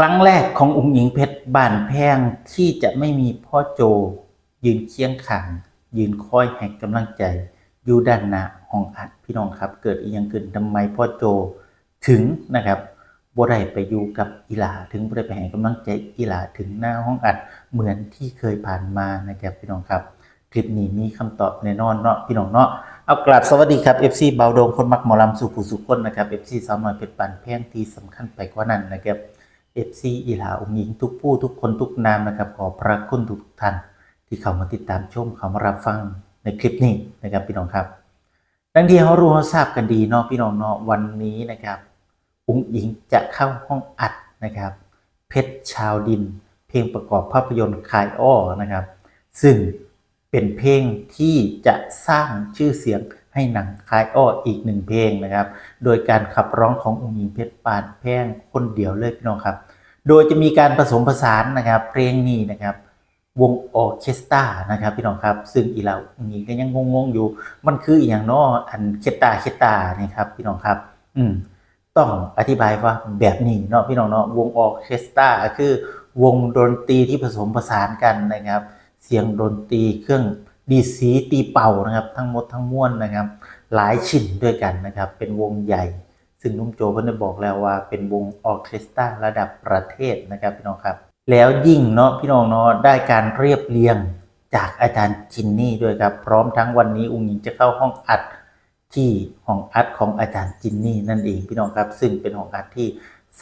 ครั้งแรกขององค์หญิงเพชรบานแพงที่จะไม่มีพ่อโจ ยืนเคียงข้างยืนคอยให้กำลังใจ อยู่ด้านหน้าห้องอัดพี่น้องครับ เกิดอีหยังขึ้นทำไมพ่อโจถึงนะครับบ่ได้ไปอยู่กับอีหลาถึงบ่ได้ไปให้กำลังใจอีหลาถึงหน้าห้องอัดเหมือนที่เคยผ่านมานะครับพี่น้องครับ คลิปนี้มีคำตอบแน่นอนเนาะพี่น้องเนาะเอากราบสวัสดีครับ FC เบาโดงคนมักหมอลำสุขุสุขคนนะครับ FC สาวน้อยเป็นปันแพงที่สำคัญไปกว่านั้นนะครับ FC อีหลาองค์หญิงทุกผู้ทุกคนทุกนามนะครับขอพระคุณทุกท่านที่เข้ามาติดตามชมเข้ามารับฟังในคลิปนี้นะครับพี่น้องครับดังที่เรารู้เราทราบกันดีเนาะพี่น้องเนาะวันนี้นะครับองค์หญิงจะเข้าห้องอัดนะครับ เพชรชาวดิน เพลงประกอบภาพยนตร์คายอ้อนะครับ ซึ่งเป็นเพลงที่จะสร้างชื่อเสียงให้หนังคายอ้ออีกหนึ่งเพลงนะครับ โดยการขับร้องขององค์หญิงเพชรปานแพงคนเดียวเลยพี่น้องครับ โดยจะมีการผสมผสานนะครับ เพลงนี้นะครับ วงออเคสตรานะครับ พี่น้องครับซึ่งอีเราองค์หญิงก็ยังงงๆอยู่ มันคืออย่างเนาะอันเคตาเคตานี่ครับพี่น้องครับ อืมต้องอธิบายว่าแบบนี้เนาะพี่น้องเนาะวงออเคสตราคือวงดนตรีที่ผสมผสานกันนะครับ เสียงดนตรีเครื่องดีสีตีเป่านะครับ ทั้งหมดทั้งมวลนะครับ หลายชิ้นด้วยกันนะครับ เป็นวงใหญ่ ซึ่งนุ่มโจเพิ่นได้บอกแล้วว่าเป็นวงออเคสตราระดับประเทศนะครับพี่น้องครับ แล้วยิ่งเนาะพี่น้องเนาะได้การเรียบเรียงจากอาจารย์จินนี่ด้วยครับ พร้อมทั้งวันนี้อุ้งหญิงจะเข้าห้องอัดที่ห้องอัดของอาจารย์จินนี่นั่นเองพี่น้องครับ ซึ่งเป็นห้องอัดที่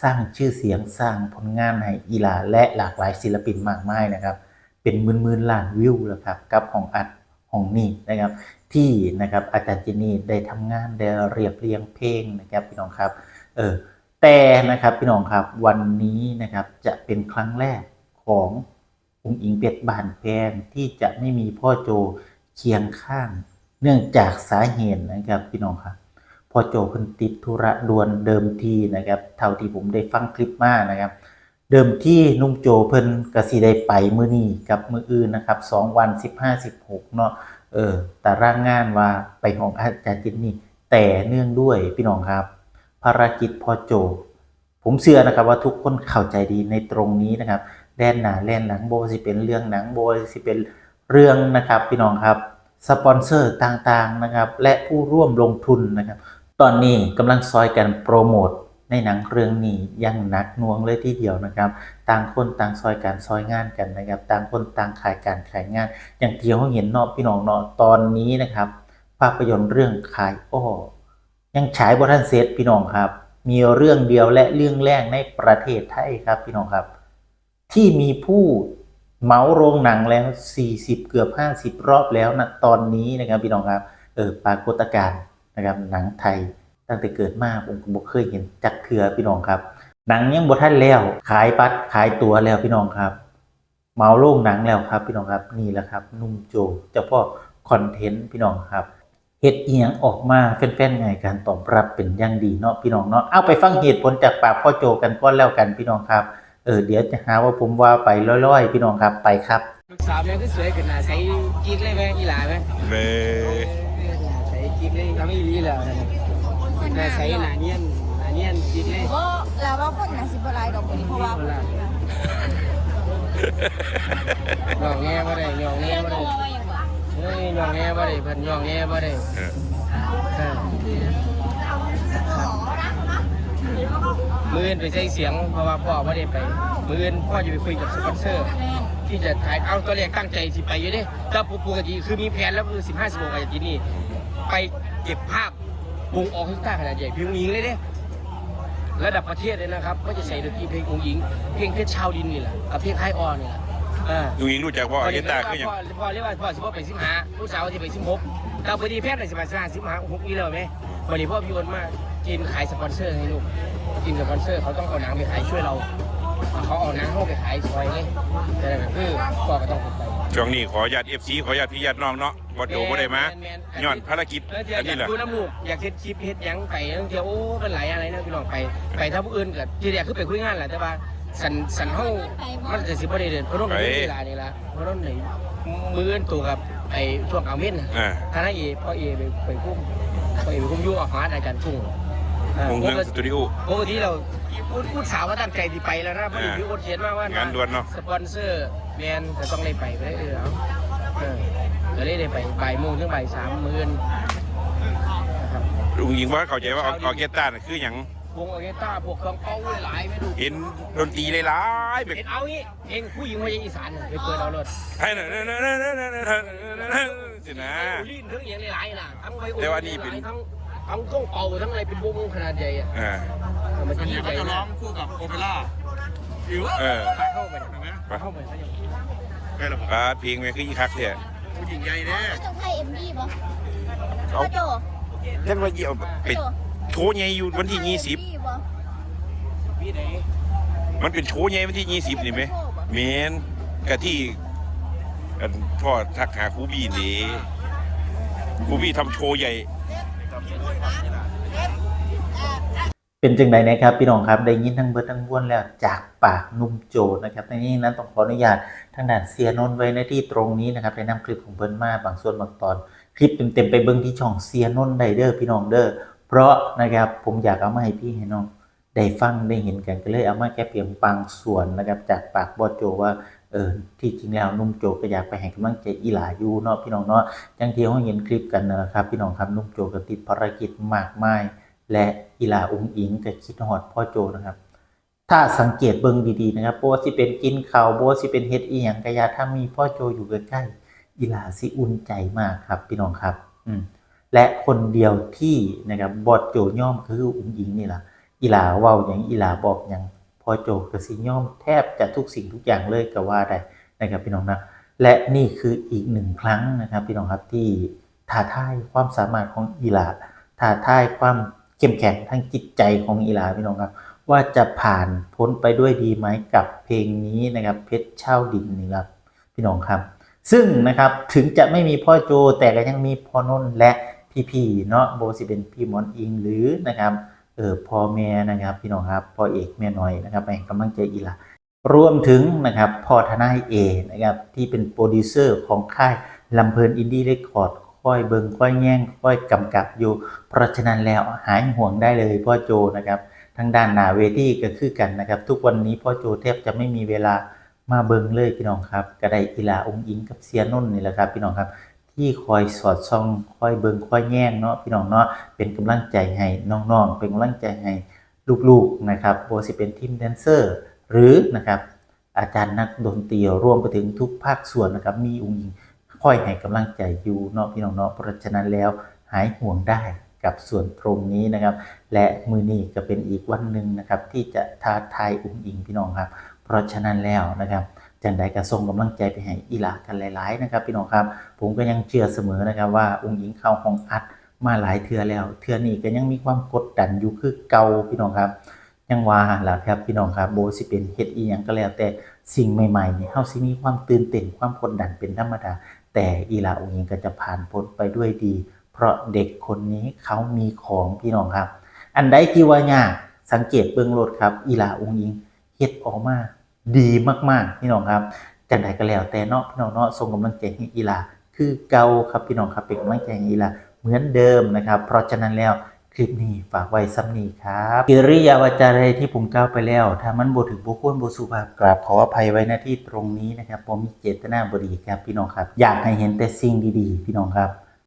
สร้างชื่อเสียงสร้างผลงานให้อีลาและหลากหลายศิลปินมากมายนะครับ เป็นหมื่นๆล้านวิวแล้วครับกับห้องอัด ห้องนี้นะครับ ที่นะครับอาจารย์จินี่ได้ทำงานได้เรียบเรียงเพลงนะครับพี่น้องครับเออแต่นะครับพี่น้องครับวันนี้นะครับจะเป็นครั้งแรกขององค์อิงเป็ดบานแพงที่จะไม่มีพ่อโจเคียงข้าง เนื่องจากสาเหตุนะครับพี่น้องครับพ่อโจเพิ่นติดธุระด่วนเดิมทีนะครับ เท่าที่ผมได้ฟังคลิปมานะครับ เดิมที่นุ่มโจเพิ่นกสิได้ไปมื้อนี้กับมื้ออื่นนะครับสองวัน15 16เนาะเออแต่ร่างงานว่าไปของอาจารย์จินนี่แต่เนื่องด้วยพี่น้องครับ ภารกิจพ่อโจ ผมเชื่อนะครับว่าทุกคนเข้าใจดีในตรงนี้นะครับแล่นหนาแล่นหลังโบสิเป็นเรื่องหนังโบสิเป็นเรื่องนะครับพี่น้องครับสปอนเซอร์ต่างๆนะครับและผู้ร่วมลงทุนนะครับ ตอนนี้กำลังซอยกันโปรโมท ในหนังเรื่องนี้ยังหนักน่วงเลยทีเดียวนะครับ ต่างคนต่างซอยการซอยงานกันนะครับ ต่างคนต่างขายการขายงาน อย่างที่เขาเห็นเนาะพี่น้องเนาะตอนนี้นะครับ ภาพยนตร์เรื่องขายอ้อยังฉายบทันเซตพี่น้องครับ มีเรื่องเดียวและเรื่องแรกในประเทศไทยครับพี่น้องครับ ที่มีผู้เมาโรงหนังแล้ว 40 เกือบ 50 รอบแล้วนะตอนนี้นะครับพี่น้องครับเออปรากฏการณ์นะครับหนังไทย ตั้งแต่เกิดมาผมก็บ่เคยเห็นจักเทือพี่น้องครับ หนังยังบ่ทันแล้วขายบัตรขายตั๋วแล้วพี่น้องครับเหมาโรงหนังแล้วครับ พี่น้องครับนี่แหละครับนุ่มโจเจ้าพ่อคอนเทนต์พี่น้องครับเฮ็ดเอียงออกมาแฟนๆไงการตอบรับเป็นอย่างดีเนาะพี่น้องเนาะเอาไปฟังเหตุผลจากปากพ่อโจกันก่อนแล้วกันพี่น้องครับเออเดี๋ยวจะหาว่าผมว่าไปล่อยๆ พี่น้องครับไปครับลูกสาวแม่ก็สวยขึ้นหน้าใสกิ๊กเลยไหมอีหลาไหมเบใสกิ๊กเลยทำไม่ดีแล้ว นะหน้าใสหน้าเนียนหน้าเนียนกิ๊กเลยก็แล้วว่าคนนะสิบลายดอกคนนี้เพราะว่าหยองแง่บ่ได้หยองแง่บ่ได้เฮ้ยหยองแง่บ่ได้เพิ่นหยองแง่บ่ได้เออมืออื่นไปใช้เสียงเพราะว่าพ่อไม่ได้ไป มืออื่นพ่อจะไปคุยกับสปอนเซอร์ ที่จะถ่ายเอาตัวเลขตั้งใจสิไปอยู่เด้แต่ปกติคือมีแผนแล้วคือ 15 16อาทิตย์นี้ไปเก็บภาพ วงออร์เคสตราขนาดใหญ่เพียงยิงเลยเด้ระดับประเทศเลยนะครับก็จะใส่ดนตรีเพลงองค์หญิง เพลงเพชรชาวดินนี่แหละกับเพลงไฮออนนี่แหละอ่าลุงยิงรู้จักว่าออร์เคสตราคือหยังพ่อพ่อเรียกว่าพ่อสิบไปสิบห้าลูกสาวที่ไปสิบหกแต่พอดีแพทย์ในสิบห้าสิบห้าสิบห้าหกนี่เลยไหมวันนี้พ่อพี่โอนมากินขายสปอนเซอร์ให้ลูกกินสปอนเซอร์เขาต้องเอาหนังไปขายช่วยเราเขาเอาหนังเข้าไปขายซอยเลยแต่แบบคือพ่อก็ต้องไป ช่วงนี้ขออนุญาตเอฟซีขออนุญาตพี่ญาติน้องเนาะบอโจบ่ได้มาแนๆย้อนภารกิจแล้วเดี๋ยวอันอนี้ยากแหละ ดูน้ำมูกอยากเฮ็ดคลิปเฮ็ดหยังไปตั้งเที่ยวโอ้เป็นหลายอะไรนะพี่น้องไปไปถ้าผู้อื่นก็ที่แรกคือไปคุยงานแหละแต่ว่าสันสันเฮามันจะสิบ่ได้เดินเพราะต้องมีเวลานี่ละเพราะต้องไหนมืออื่นตัวกับไอ้ช่วงกลางเว้นน่ะอ่า คณะเอพ่อเอไปไปคุ้มพ่อเอไปคุ้มยุ่งอาหารอาจารย์กุ้งเออ วงเมืองสตูดิโอปกติเราพูดพูดสาวว่าตั้งใจที่ไปแล้วนะเพราะอ่าพี่โอ๊ตเขียนมาว่างานด่วนเนอะ สปอนเซอร์แมนจะต้องได้ไปไปได้เออเอาเออก็เลยได้ไปบ่ายโมงถึงบ่ายสามมื้อนนะครับลุงยิงว่าเข้าใจว่าออร์เคสตราน่ะคือหยังวงออร์เคสตราพวกเครื่องเป่าหลายไม่ดูเห็นดนตรีหลายๆแบบเห็นเอางี้เพลงผู้หญิงมาจากอีสานน่ะไปเปิดเอารถให้น่ะสินะลิ้นทั้งอย่างหลายๆน่ะทั้งไวโอแต่ว่านี่เป็น ทั้ง ทั้งกล้องเป่าทั้งอะไรเป็นวงขนาดใหญ่อะอ่า มันส่จะวนใหญ่ยิ่งใหก็ญ่จะร้นะองคู่กับโอเปร่าหรือว่าเออพาเข้าไปเห็นไหมไปเข้าไปเขายังไปหรออ่าเพลงแม่คืออีคักเนี่ยผู้หญิงใหญ่แน่ต้องไทยเอ็มดีบ่เอาพ่อโจเรื่องว่าเยี่ยมไปโชว์ใหญ่อยู่วันที่ยี่สิบ MV บ่พี่ไหนมันเป็นโชว์ใหญ่วันที่ยี่สิบนี่ไหมเมนกะที่อันพ่อทักหาครูบีนี่ครูบีทำโชว์ใหญ่ เป็นจังไดนะครับพี่น้องครับได้ยินทั้งเบิดทั้งบ้วนแล้วจากปากนุ่มโจนะครับในนี้นั้นต้องขออนุญาตทางด้านเสียนนท์ไว้ในที่ตรงนี้นะครับได้นำคลิปของเพิ่นมาบางส่วนบางตอน คลิปเต็มๆไปเบิ่งที่ช่องเสียนนท์ไดเด้อพี่น้องเด้อเพราะนะครับผมอยากเอามาให้พี่ให้น้องได้ฟังได้เห็นกันก็เลยเอามาแค่เพียงบางส่วนนะครับจากปากบอโจว่าเออที่จริงแล้วนุ่มโจก็อยากไปให้กำลังใจอีหลาอยู่เนาะพี่น้องเนาะจังที่เราเห็นคลิปกันนะครับพี่น้องครับนุ่มโจก็ติดภารกิจมากมาย และอีหลาอุงอิงก็คิดฮอดพ่อโจนะครับ ถ้าสังเกตเบิ่งดีๆนะครับโบสิเป็นกินข้าวโบสิเป็นเฮ็ดอีหยังกะยาถ้ามีพ่อโจอยู่ใกล้ๆอีหลาสิอุ่นใจมากครับพี่น้องครับ อืมและคนเดียวที่นะครับบอดโจย่อมคืออุงอิงนี่แหละอีหลาเว้าอย่างอีหลาบอกอย่างพ่อโจก็สิย่อมแทบจะทุกสิ่งทุกอย่างเลยก็ว่าได้นะครับพี่น้องนะและนี่คืออีกหนึ่งครั้งนะครับพี่น้องครับที่ท้าทายความสามารถของอีหลาท้าทายความ เข้มแข็งทางจิตใจของอีหลาพี่น้องครับ ว่าจะผ่านพ้นไปด้วยดีไหมกับเพลงนี้นะครับ เพชรเช่าดินนี่ครับพี่น้องครับ ซึ่งนะครับถึงจะไม่มีพ่อโจแต่ก็ยังมีพ่อนนท์และพี่ๆเนาะโบสิเป็นพี่หมอนอิงหรือนะครับเออพ่อแม่นะครับพี่น้องครับพ่อเอกแม่น้อยนะครับให้กำลังใจอีหลารวมถึงนะครับพ่อทนายเอนะครับที่เป็นโปรดิวเซอร์ของค่ายลำเพลินอินดี้เรคคอร์ด ค่อยเบิงค่อยแย่งค่อยกำกับอยู่ เพราะฉะนั้นแล้วหายห่วงได้เลยพ่อโจนะครับทางด้านหนาเวทีก็คือกันนะครับ ทุกวันนี้พ่อโจแทบจะไม่มีเวลามาเบิงเลยพี่น้องครับก็ได้อีลาองค์อิงกับเซียนนท์นี่แหละครับพี่น้องครับที่คอยสอดส่องคอยเบิงคอยแย่งเนาะพี่น้องเนาะเป็นกำลังใจให้น้องๆ เป็นกำลังใจให้ลูกๆนะครับโบสิเป็นทีมแดนเซอร์ หรือนะครับอาจารย์นักดนตรีรวมไปถึงทุกภาคส่วนนะครับมีองค์อิง คอยให้กำลังใจอยู่เนาะพี่น้องเนาะเพราะฉะนั้นแล้วหายห่วงได้กับส่วนตรงนี้นะครับ และมือนี้ก็เป็นอีกวันหนึ่งนะครับ ที่จะท้าทายอุ้งอิงพี่น้องครับ เพราะฉะนั้นแล้วนะครับจังใดก็ส่งกำลังใจไปให้อีหลากันหลาย ๆ นะครับ พี่น้องครับ ผมก็ยังเชื่อเสมอนะครับว่าอุ้งอิงเข้าห้องอัดมาหลายเทื่อแล้ว เทื่อนี้ก็ยังมีความกดดันอยู่คือเก่าพี่น้องครับ ยังว่าล่ะครับพี่น้องครับโบสิเป็นเฮ็ดอีหยังก็แล้วแต่ สิ่งใหม่ๆเนี่ยเฮาสิมีความตื่นเต้นความกดดันเป็นธรรมดา แต่อีลาอุ้งอิงก็จะผ่านพ้นไปด้วยดี เพราะเด็กคนนี้เขามีของพี่น้องครับ อันใดที่ว่ายากสังเกตเบื้องโลดครับ อีลาองค์ยิงเฮ็ดออกมาดีมากๆพี่น้องครับจังใดก็แล้วแต่เนาะพี่น้องเนาะส่งกำลังใจให้อีลาคือเก่าครับพี่น้องครับเป็นกำลังใจให้อีลาเหมือนเดิมนะครับ เพราะฉะนั้นแล้ว คลิปนี้ฝากไว้ซ้ำนี้ครับกิริยาวาจาใดที่ผมกล่าวไปแล้ว ถ้ามันบ่ถึงบ่ควรบ่สุภาพกราบขออภัยไว้หน้าที่ตรงนี้นะครับผมมีเจตนาบดีครับพี่น้องครับ อยากให้เห็นแต่สิ่งดีๆ พี่น้องครับ